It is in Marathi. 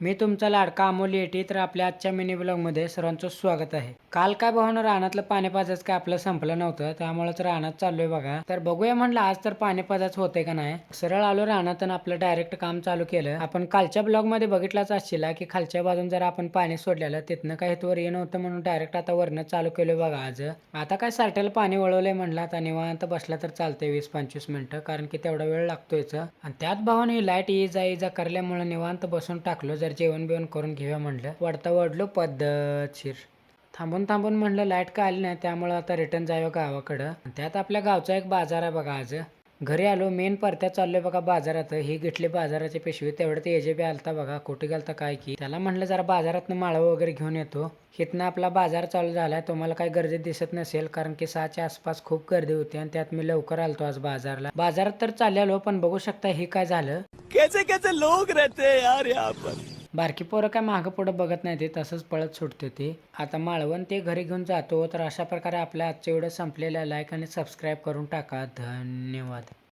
मी तुमचा लाडका अमोल येटी तर आपल्या आजच्या मिनी ब्लॉगमध्ये सर्वांचं स्वागत आहे. काल काय भावना रानातलं पाणीपाजाच काय आपलं संपलं नव्हतं त्यामुळेच रानात चाललोय बघा. तर बघूया म्हणलं आज तर पाणी पाजायचं होतंय का नाही? सरळ आलो रानात आणि आपलं डायरेक्ट काम चालू केलं. आपण कालच्या ब्लॉगमध्ये बघितलाच असशीला की खालच्या बाजून जर आपण पाणी सोडलेलं तिथनं काय वर ये नव्हतं म्हणून डायरेक्ट आता वरनं चालू केलं बघा आज. आता काय सारट्याला पाणी वळवलंय म्हणलं आता निवांत बसला तर चालतंय वीस पंचवीस मिनिटं कारण की तेवढा वेळ लागतोयच आणि त्यात भावाने लाइट ये जा ये जा करल्यामुळे निवांत बसून टाकलो जर जेवण बिवण करून घेऊया म्हणलं वडता वडलो पद्धतशीर. थांबून थांबून म्हणलं लाइट का आली नाही? त्यामुळं आता रिटर्न जावं गावाकडं. त्यात आपल्या गावचा एक बाजार आहे बघा आज. घरी आलो मेन परत्या चाललोय बघा बाजारात. ही घेतली बाजाराची पिशवी तेवढं ते एजे बी आलता बघा. कुठे गेलता काय की? त्याला म्हणलं जरा बाजारातनं माळ वगैरे घेऊन येतो. हिथनं आपला बाजार चालू झालाय तुम्हाला काही गर्दी दिसत नसेल कारण की सहाच्या आसपास खूप गर्दी होती आणि त्यात मी लवकर आलतो आज बाजारला. बाजारात तर चाललेलो पण बघू शकता हे काय झालं. कैसे कैसे लोक रहते यार यहाँ पर. बारकी पोरं काय मागं पुढं बघत नाही ते तसंच पळत सुटते ते. आता माळवण ते घरी घेऊन जातो तर अशा प्रकारे आपल्या आजच्या व्हिडिओ संपलेला लाईक आणि सबस्क्राईब करून टाका. धन्यवाद.